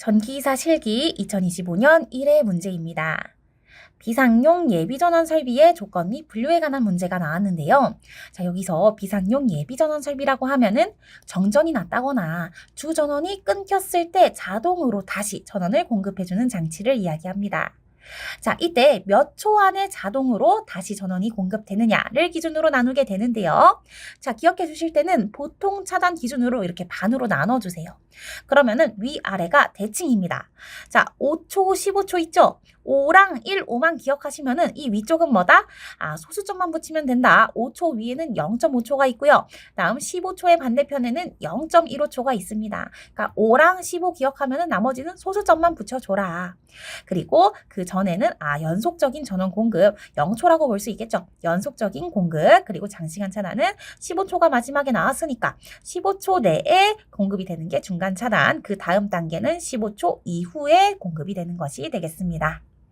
전기이사 실기 2025년 1회 문제입니다. 비상용 예비전원 설비의 조건 및 분류에 관한 문제가 나왔는데요. 자, 여기서 비상용 예비전원 설비라고 하면은 정전이 났다거나 주전원이 끊겼을 때 자동으로 다시 전원을 공급해주는 장치를 이야기합니다. 자, 이때 몇 초 안에 자동으로 다시 전원이 공급되느냐를 기준으로 나누게 되는데요. 자, 기억해 주실 때는 보통 차단 기준으로 이렇게 반으로 나눠 주세요. 그러면은 위아래가 대칭입니다. 자, 5초, 15초 있죠? 5랑 1, 5만 기억하시면은 이 위쪽은 뭐다? 아, 소수점만 붙이면 된다. 5초 위에는 0.5초가 있고요. 다음 15초의 반대편에는 0.15초가 있습니다. 그러니까 5랑 15 기억하면은 나머지는 소수점만 붙여 줘라. 그리고 그 전에는 아, 연속적인 전원 공급 0초라고 볼 수 있겠죠. 연속적인 공급 그리고 장시간 차단은 15초가 마지막에 나왔으니까 15초 내에 공급이 되는 게 중간 차단. 그 다음 단계는 15초 이후에 공급이 되는 것이 되겠습니다.